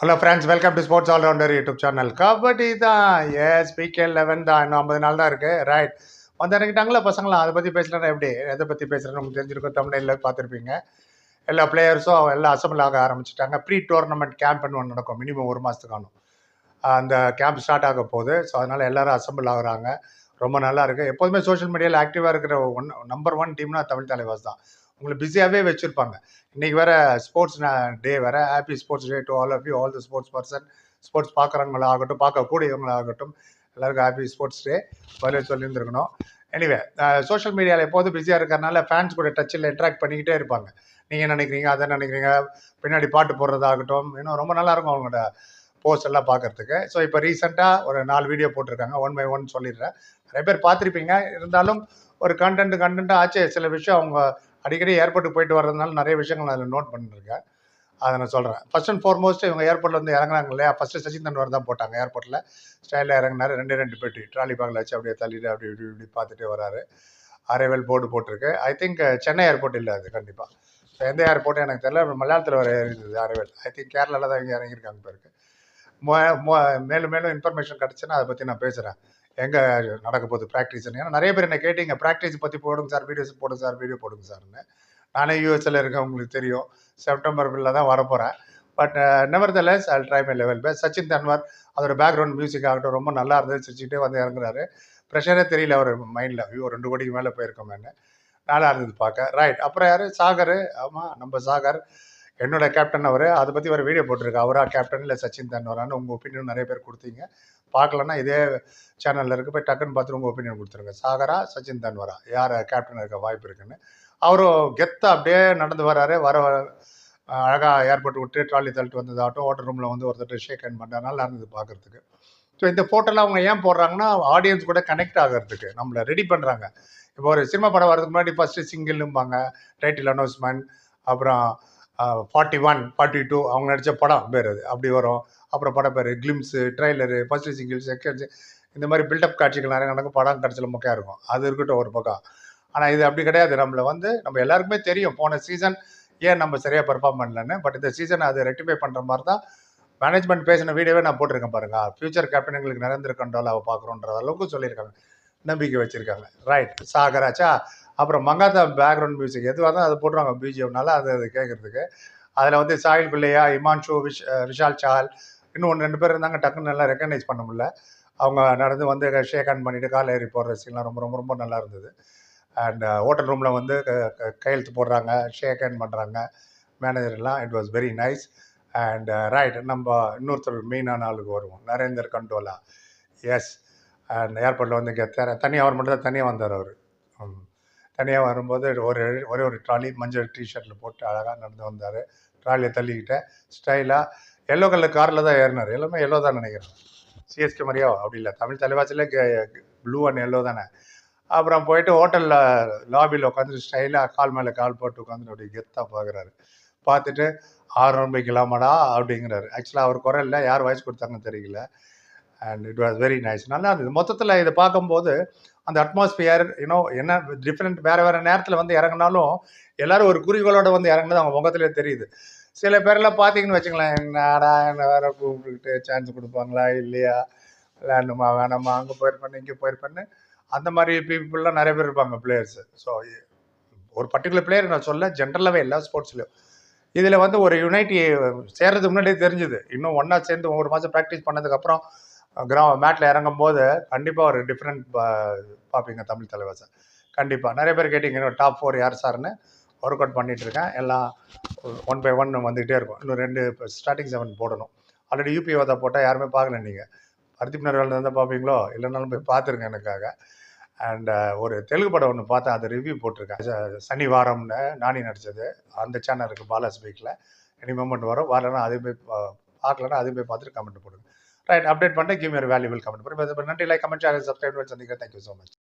Hello friends welcome to sports allrounder YouTube channel kabaddi தான். S PK eleven தான். இன்னும் ஐம்பது நாள் தான் இருக்குது ரைட் வந்து இறங்கிட்டாங்களா பசங்களாம் அதை பற்றி பேசுகிறேன்னா எப்படி? எதை பற்றி பேசுகிறேன்னு உங்களுக்கு தெரிஞ்சிருக்கும். தமிழில் பார்த்துருப்பீங்க. எல்லா பிளேயர்ஸும் எல்லாம் அசம்பிள் ஆக ஆரம்பிச்சிட்டாங்க. ப்ரீ டோர்னமெண்ட் கேம்ப்னு ஒன்று நடக்கும். மினிமம் ஒரு மாதத்துக்கானும் அந்த கேம்ப் ஸ்டார்ட் ஆக போகுது. ஸோ அதனால் எல்லோரும் அசம்பிள் ஆகுறாங்க. ரொம்ப நல்லா இருக்குது எப்போதுமே சோஷியல் மீடியாவில் ஆக்டிவாக இருக்கிற ஒன் நம்பர் ஒன் டீம்னா தமிழ் தலைவாஸ் தான். உங்களை பிஸியாகவே வச்சுருப்பாங்க. இன்றைக்கி வேறு ஸ்போர்ட்ஸ் டே வேறு happy sports day to all of you all the sports person sports பார்க்குறவங்களாகட்டும் பார்க்கக்கூடியவங்களாகட்டும் எல்லாருக்கும் ஹாப்பி ஸ்போர்ட்ஸ் டே பதில் சொல்லியிருந்துருக்கணும். எனிவே சோஷியல் மீடியாவில் எப்போதும் பிஸியாக இருக்கிறனால ஃபேன்ஸ் கூட டச்சில் இன்ட்ராக்ட் பண்ணிக்கிட்டே இருப்பாங்க. நீங்கள் நினைக்கிறீங்க அதை நினைக்கிறீங்க பின்னாடி பாட்டு போடுறதாகட்டும் இன்னும் ரொம்ப நல்லாயிருக்கும் அவங்களோட போஸ்ட் எல்லாம் பார்க்குறதுக்கு ஸோ இப்போ ரீசெண்டாக ஒரு நாலு வீடியோ போட்டிருக்காங்க ஒன் பை ஒன் சொல்லிடுறேன். நிறைய பேர் பார்த்துருப்பீங்க. இருந்தாலும் ஒரு கண்டென்ட் கண்டென்ட்டாக ஆச்சு சில விஷயம் அவங்க அடிக்கடி ஏர்போர்ட்டுக்கு போயிட்டு வர்றதுனால நிறைய விஷயங்கள் நான் அதில் நோட் பண்ணியிருக்கேன் அதை நான் சொல்கிறேன் ஃபர்ஸ்ட் அண்ட் ஃபார்மோஸ்ட் இவங்க ஏர்போர்ட்டில் வந்து இறங்குறாங்க இல்லையா? ஃபஸ்ட்டு சச்சின் தன்வர் தான் போட்டாங்க ஏர்போர்ட்டில் ஸ்டைலில் இறங்கினார். ரெண்டு ரெண்டு பெட்டி ட்ராலி பேக்கில் வச்சு அப்படியே தள்ளிட்டு அப்படி இப்படி இப்படி பார்த்துட்டே வராரு. அரைவல் போர்டு போட்டிருக்கு. ஐ திங்க் சென்னை ஏர்போர்ட் இல்லை அது கண்டிப்பாக இப்போ எந்த ஏர்போர்ட்டும் எனக்கு தெரியல. மலையாளத்தில் வர இருந்தது அரைவல். ஐ திங்க் கேரளாவில் தான் இங்கே இறங்கியிருக்காங்க பேருக்கு மேலும் மேலும் இன்ஃபர்மேஷன் கிடச்சுன்னா அதை பற்றி நான் பேசுகிறேன் எங்கே நடக்க போகுது ப்ராக்டிஸ்னு ஏன்னா நிறைய பேர் என்ன கேட்டீங்க ப்ராக்டிஸ் பற்றி போடுங்க சார் வீடியோஸ் போடுங்க சார் வீடியோ போடுங்க சார்னு நானே யூஎஸ்எல் இருக்கேன் உங்களுக்கு தெரியும். செப்டம்பர் பில்ல தான் வரப்போகிறேன் but nevertheless I'll try my level best Sachin Tanwar அதோட பேக்ரவுண்ட் மியூசிக் ஆகட்டும் ரொம்ப நல்லா இருந்தது சிரிச்சுக்கிட்டே வந்து இறங்குறாரு. ப்ரெஷரே தெரியல அவர் மைண்டில் ஐயோ ரெண்டு கோடிக்கு மேலே போயிருக்கோமேன்னு. நல்லா இருந்தது பார்க்க. ரைட் அப்புறம் யார்? சாகர். ஆமாம் நம்ம சாகர். என்னோட கேப்டன் அவர் அதை பற்றி ஒரு வீடியோ போட்டிருக்கு அவரா கேப்டன் இல்லை சச்சின் தன்வரான்னு உங்கள் ஒப்பீனியன் நிறைய பேர் கொடுத்தீங்க. பார்க்கலன்னா இதே சேனலில் இருக்க போய் டக்குன்னு பார்த்து உங்கள் ஒப்பீனியன் கொடுத்துருங்க. சாகரா சச்சின் தன்வரா யார் கேப்டன் இருக்க வாய்ப்பு இருக்குன்னு. அவரும் கெத்தாக அப்படியே நடந்து வராரு. வர அழகாக ஏர்போர்ட் விட்டு ட்ராலி தள்ளிட்டு வந்ததாகட்டும் ஹோட்டல் ரூமில் வந்து ஒருத்தர் ஷேக் ஹேண்ட் பண்ணுற நல்லா இருந்தது பார்க்குறதுக்கு. ஸோ இந்த ஃபோட்டோலாம் அவங்க ஏன் போடுறாங்கன்னா ஆடியன்ஸ் கூட கனெக்ட் ஆகிறதுக்கு. நம்மளை ரெடி பண்ணுறாங்க இப்போ ஒரு சினிமா படம் வரதுக்கு முன்னாடி ஃபஸ்ட்டு சிங்கிள்னும்பாங்க டைட்டில் அனௌன்ஸ்மெண்ட் அப்புறம் ஃபார்ட்டி ஒன் ஃபார்ட்டி டூ அவங்க நடித்த படம் பேர் அது. அப்படி வரும். அப்புறம் படம் பேர் glimpse trailer first single second இந்த மாதிரி பில்டப் காட்சிகள் நிறைய நடக்கும். படம் கடைசியில் முக்கியம் இருக்கும். அது இருக்கட்டும் ஒரு பக்கம். ஆனால் இது அப்படி கிடையாது. நம்மளை வந்து நம்ம எல்லாருக்குமே தெரியும். போன சீசன் ஏன் நம்ம சரியாக பெர்ஃபார்ம் பண்ணலன்னு. பட் இந்த சீசன் அது ரெக்டிஃபை பண்ணுற மாதிரி தான் மேனேஜ்மெண்ட் பேசின வீடியோவே நான் போட்டிருக்கேன் பாருங்கள் ஃபியூச்சர் கேப்டன் எங்களுக்கு நிரந்தர அவள் பார்க்குறோன்ற அளவுக்கு சொல்லியிருக்காங்க. நம்பிக்கை வச்சுருக்காங்க. ரைட் சாகராச்சா? அப்புறம் மங்காத்தா பேக்ரவுண்ட் மியூசிக் எதுவாக இருந்தால் அதை போட்டுருவாங்க பிஜிஎம்னால அது அது கேட்குறதுக்கு அதில் வந்து சாயில் பிள்ளையா இமான்ஷு விஷ் விஷால் சால் இன்னும் ஒன்று ரெண்டு பேர் இருந்தாங்க டக்குன்னு நல்லா ரெக்கக்னைஸ் பண்ண முடியல. அவங்க நடந்து வந்து ஷேக் ஹேண்ட் பண்ணிவிட்டு கால் ஏறி போடுற சீன்லாம் ரொம்ப ரொம்ப ரொம்ப நல்லா இருந்தது. அண்ட் ஹோட்டல் ரூமில் வந்து கையெழுத்து போடுறாங்க ஷேக் ஹேண்ட் பண்ணுறாங்க மேனேஜர்லாம் it was very nice and right நம்ம இன்னொருத்தர் மெயினான ஆளுக்கு வருவோம். நரேந்தர் கண்டோலா. எஸ் அந்த ஏர்போர்ட்டில் வந்து இங்கே தனியாக அவர் மட்டும் தான் தனியாக வந்தார் அவர். தனியாக வரும்போது ஒரு ஒரே ஒரு ட்ராலி மஞ்சள் டிஷர்ட்டில் போட்டு அழகாக நடந்து வந்தார். ட்ராலியை தள்ளிக்கிட்டேன் ஸ்டைலாக எல்லோ கலர் காரில் தான் ஏறினார். எல்லாமே எல்லோ தான் நினைக்கிறேன். சிஎஸ்கே மாதிரியோ? அப்படி இல்லை. தமிழ் தலைவாசியில் ப்ளூ அண்ட் எல்லோ தானே. அப்புறம் போயிட்டு ஹோட்டலில் லாபியில் உட்காந்துட்டு ஸ்டைலாக கால் மேலே கால் போட்டு உட்காந்துட்டு அப்படி கெத்தாக பார்க்குறாரு பார்த்துட்டு ஆறு வைக்கலாமாடா அப்படிங்கிறாரு. ஆக்சுவலாக அவர் குரலில் யார் வாய்ஸ் கொடுத்தாங்கன்னு தெரியல. And it was very nice நல்லா இருந்தது. மொத்தத்தில் இதை பார்க்கும்போது அந்த அட்மாஸ்பியர் யூனோ என்ன டிஃப்ரெண்ட் வேறு வேறு நேரத்தில் வந்து இறங்கினாலும் எல்லாரும் ஒரு குறிக்கோளோட வந்து இறங்குனது அவங்க முகத்திலே தெரியுது. சில பேரெல்லாம் பார்த்தீங்கன்னு வச்சுக்கலாம் என்னடா என்ன வேற கூப்பிட்டுக்கிட்டு சான்ஸ் கொடுப்பாங்களா இல்லையா? விளையாண்டுமா வேணாமா அங்கே போயிருப்பேன் இங்கே போயிருப்பேன்னு அந்த மாதிரி பீப்புளெலாம் நிறைய பேர் இருப்பாங்க பிளேயர்ஸு ஸோ ஒரு பர்டிகுலர் பிளேயர் நான் சொல்ல ஜென்ரலாகவே எல்லா ஸ்போர்ட்ஸ்லையும் இதில் வந்து ஒரு யுனைட்டி சேர்றதுக்கு முன்னாடியே தெரிஞ்சுது. இன்னும் ஒன்றா சேர்ந்து ஒரு மாதம் ப்ராக்டிஸ் பண்ணதுக்கப்புறம் கிரா மேட்டில் இறங்கும் போது கண்டிப்பாக ஒரு டிஃப்ரெண்ட் பார்ப்பீங்க தமிழ் தலைவாசை கண்டிப்பாக நிறைய பேர் கேட்டிங்க டாப் ஃபோர் யார் சார்னு ஒர்க் அவுட் பண்ணிகிட்டு இருக்கேன். எல்லாம் ஒன் பை ஒன் வந்துகிட்டே இருக்கும். இன்னும் ரெண்டு ஸ்டார்டிங் செவன் போடணும். ஆல்ரெடி யூபி வதா போட்டால் யாருமே பார்க்கல நீங்கள் பர்தீப் நர்வேல் இருந்தால் பார்ப்பீங்களோ? இல்லைனாலும் போய் பார்த்துருங்க எனக்காக. அண்ட் ஒரு தெலுங்கு படம் ஒன்று பார்த்தேன் அது ரிவ்யூ போட்டிருக்கேன். சனி வாரம்னு நானி நடித்தது அந்த சேனல் இருக்குது பாலா ஸ்பீக்கில் எனி மூமெண்ட் வரும். வரலன்னா அதையும் போய் பார்க்கலன்னா அதையும் போய் பார்த்துட்டு கமெண்ட் போடுங்க. ரைட் அப்டேட் பண்ணிட்டு கிவ் யூர் வேல்யூபிள் கமெண்ட் பண்ணுறேன் நன்றி லைக் கமெண்ட் சேனல் சப்ஸ்கிரைப் பண்ணி சந்திக்கிறேன் தேங்க்யூ ஸோ மச்